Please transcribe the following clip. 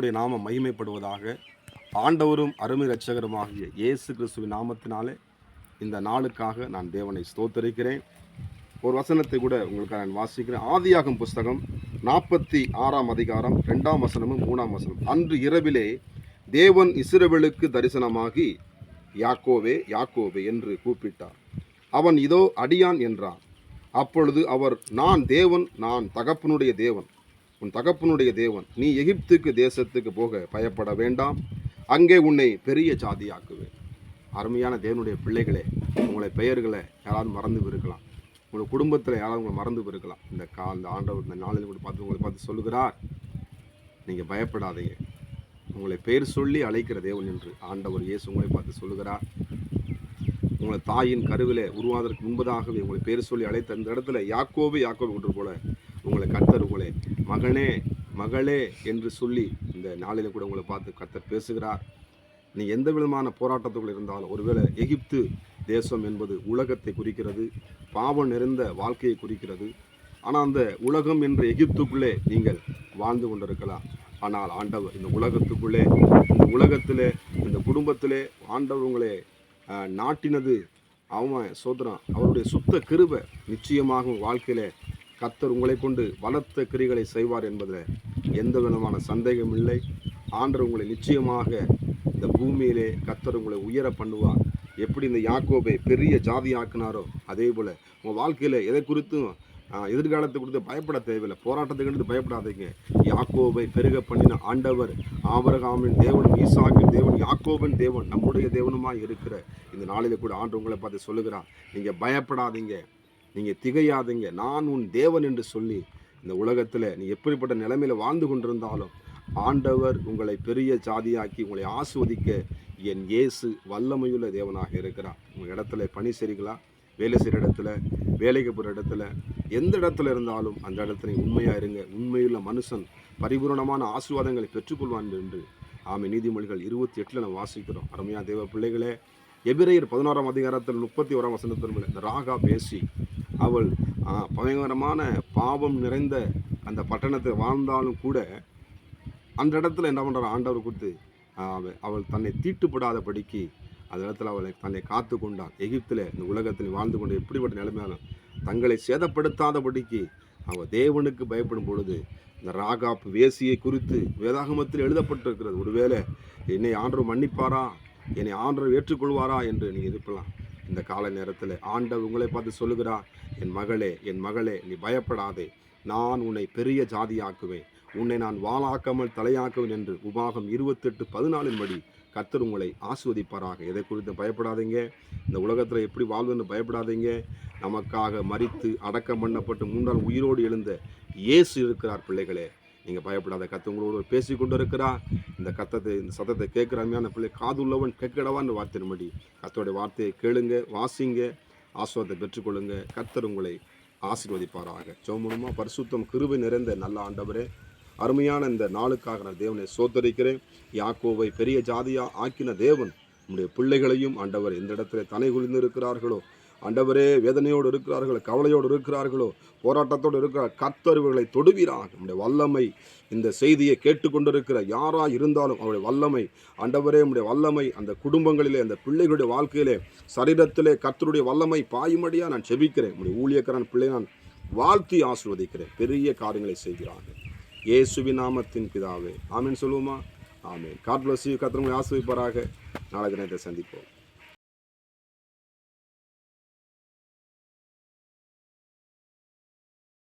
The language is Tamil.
கர்த்தருடைய நாமம் மகிமைப்படுவதாக ஆண்டவரும் அருமை ரட்சகருமாகிய இயேசு கிறிஸ்துவின் நாமத்தினாலே இந்த நாளுக்காக நான் தேவனை ஸ்தோத்தரிக்கிறேன். ஒரு வசனத்தை கூட உங்களுக்கு நான் வாசிக்கிறேன். ஆதியாகம் புஸ்தகம் நாற்பத்தி ஆறாம் அதிகாரம் ரெண்டாம் வசனமும் மூணாம் வசனம் அன்று இரவிலே தேவன் இஸ்ரவேலுக்கு தரிசனமாகி யாக்கோவே யாக்கோவே என்று கூப்பிட்டார். அவன் இதோ அடியான் என்றான். அப்பொழுது அவர் நான் தேவன் நான் தகப்பனுடைய தேவன். உன் தகப்பனுடைய தேவன். நீ எகிப்துக்கு தேசத்துக்கு போக பயப்பட வேண்டாம். அங்கே உன்னை பெரிய ஜாதியாக்குவேன். அருமையான தேவனுடைய பிள்ளைகளே உங்களை பெயர்களை யாராவது மறந்து இருக்கலாம் உங்கள் குடும்பத்தில் யாராவது உங்களை மறந்து இருக்கலாம் இந்த கா இந்த ஆண்டவர் இந்த நாளில் கூட பார்த்து உங்களை பார்த்து சொல்லுகிறார். நீங்கள் பயப்படாதீங்க. உங்களை பெயர் சொல்லி அழைக்கிற தேவன் என்று ஆண்டவர் இயேசு உங்களை பார்த்து சொல்லுகிறார். உங்களை தாயின் கருவிலே உருவாவதற்கு முன்பதாகவே உங்களை பேர் சொல்லி அழைத்த அந்த இடத்துல யாக்கோவு யாக்கோவு ஒன்று போல உங்களை கர்த்தர் உங்களை மகனே மகளே என்று சொல்லி இந்த நாளில் கூட உங்களை பார்த்து கர்த்தர் பேசுகிறார். நீ எந்த விதமான போராட்டத்துக்குள் இருந்தாலும் ஒருவேளை எகிப்து தேசம் என்பது உலகத்தை குறிக்கிறது பாவம் நிறைந்த வாழ்க்கையை குறிக்கிறது. ஆனால் அந்த உலகம் என்ற எகிப்துக்குள்ளே நீங்கள் வாழ்ந்து கொண்டிருக்கலாம். ஆனால் ஆண்டவர் இந்த உலகத்துக்குள்ளே இந்த உலகத்தில் இந்த குடும்பத்திலே ஆண்டவர் உங்களை நாட்டினது. அவன் சோதரம் அவருடைய சுத்த கிருபை நிச்சயமாக வாழ்க்கையில் வாழ்க்கையிலே கத்தர் உங்களை கொண்டு பலத்த கிரிகளை செய்வார் என்பதில் எந்த விதமான சந்தேகம் இல்லை. ஆண்டர் உங்களை நிச்சயமாக இந்த பூமியிலே கத்தர் உங்களை உயர பண்ணுவார். எப்படி இந்த யாக்கோபை பெரிய ஜாதி ஆக்கினாரோ அதே போல் உங்கள் வாழ்க்கையில் எதை குறித்தும் எதிர்காலத்தை குறித்து பயப்பட தேவையில்லை. போராட்டத்தை கண்டு பயப்படாதீங்க. யாக்கோபை பெருக பண்ணின ஆண்டவர் ஆபரகாமின் தேவன் ஈசாக்கின் தேவன் யாக்கோபின் தேவன் நம்முடைய தேவனுமாக இருக்கிற இந்த நாளில் கூட ஆண்டு உங்களை பார்த்து சொல்லுகிறான் நீங்கள் பயப்படாதீங்க. நீங்கள் திகையாதீங்க. நான் உன் தேவன் என்று சொல்லி இந்த உலகத்தில் நீ எப்படிப்பட்ட நிலைமையில வாழ்ந்து கொண்டிருந்தாலும் ஆண்டவர் உங்களை பெரிய ஜாதியாக்கி உங்களை ஆஸ்வதிக்க என் இயேசு வல்லமையுள்ள தேவனாக இருக்கிறார். உங்கள் இடத்துல பணி செய்கிறீங்களா வேலை செய்கிற இடத்துல வேலைக்கு போகிற இடத்துல எந்த இடத்துல இருந்தாலும் அந்த இடத்துல உண்மையாக இருங்க. உண்மையுள்ள மனுஷன் பரிபூரணமான ஆசீர்வாதங்களை பெற்றுக்கொள்வான் என்று ஆமை நீதிமொழிகள் இருபத்தி எட்டில் நம்ம வாசிக்கிறோம். அருமையா தேவ பிள்ளைகளே எபிரேயர் பதினோராம் அதிகாரத்தில் முப்பத்தி ஓராம் வசனத்தில் இந்த ராகா பேசி அவள் பயங்கரமான பாவம் நிறைந்த அந்த பட்டணத்தை வாழ்ந்தாலும் கூட அந்த இடத்துல என்ன பண்ணுற ஆண்டவர் கொடுத்து அவள் அவள் தன்னை தீட்டுப்படாதபடிக்கு அந்த இடத்துல அவளை தன்னை காத்து கொண்டாள் எகிப்தில் இந்த உலகத்தில் வாழ்ந்து கொண்டு எப்படிப்பட்ட நிலைமையாலும் தங்களை சேதப்படுத்தாதபடிக்கு அவள் தேவனுக்கு பயப்படும் பொழுது இந்த ராகாப் வேசியை குறித்து வேதாகமத்தில் எழுதப்பட்டிருக்கிறது. ஒருவேளை என்னை ஆண்டவர் மன்னிப்பாரா? என்னை ஆண்டவர் ஏற்றுக்கொள்வாரா என்று நீ இருக்கலாம் இந்த கால நேரத்தில் ஆண்டவர் உங்களை பார்த்து சொல்லுகிறார் என் மகளே என் மகளே நீ பயப்படாதே. நான் உன்னை பெரிய ஜாதியாக்குவேன். உன்னை நான் வாளாக்காமல் தலையாக்குவேன் என்று உபாகம் இருபத்தெட்டு பதினாலின் படி கர்த்தர் உங்களை ஆஸ்வதிப்பாராக. எதை குறித்து பயப்படாதீங்க. இந்த உலகத்தில் எப்படி வாழ்வுன்னு பயப்படாதீங்க. நமக்காக மறித்து அடக்கம் பண்ணப்பட்டு மூன்றால் உயிரோடு எழுந்த இயேசு இருக்கிறார் பிள்ளைகளே. நீங்கள் பயப்படாத கத்து உங்களோட பேசி கொண்டு இருக்கிறார் இந்த கத்தத்தை இந்த சத்தத்தை கேட்குற அருமையான பிள்ளை காதுள்ளவன் கேட்கடவான்னு வார்த்தையின்படி கத்தோடைய வார்த்தையை கேளுங்க வாசிங்க ஆஸ்வாதத்தை பெற்றுக்கொள்ளுங்க. கர்த்தர் உங்களை ஆசீர்வதிப்பாராக. சோமனமாக பரிசுத்தம் கிருபை நிறைந்த நல்ல ஆண்டவரே அருமையான இந்த நாளுக்காக நான் தேவனை சோத்தரிக்கிறேன். யாக்கோவை பெரிய ஜாதியாக ஆக்கின தேவன் நம்முடைய பிள்ளைகளையும் ஆண்டவர் எந்த இடத்துல தனை குளிர்ந்து இருக்கிறார்களோ ஆண்டவரே வேதனையோடு இருக்கிறார்களோ கவலையோடு இருக்கிறார்களோ போராட்டத்தோடு இருக்கிறார் கர்த்தர்களை தொடுவீராக. நம்முடைய வல்லமை இந்த செய்தியை கேட்டுக்கொண்டிருக்கிற யாரா இருந்தாலும் அவருடைய வல்லமை ஆண்டவரே நம்முடைய வல்லமை அந்த குடும்பங்களிலே அந்த பிள்ளைகளுடைய வாழ்க்கையிலே சரீரத்திலே கர்த்தருடைய வல்லமை பாயுமடியா நான் செபிக்கிறேன். நம்முடைய ஊழியக்காரன் பிள்ளை நான் வாழ்த்தி ஆசிர்வதிக்கிறேன். பெரிய காரியங்களை செய்கிறார்கள் இயேசுவி நாமத்தின் பிதாவே. ஆமீன் சொல்லுவோமா? ஆமீன். காட் பிளஸ் யூ கத்திரங்களை ஆசிர்விப்பாராக நாளைக்கு நேரத்தை சந்திப்போம்.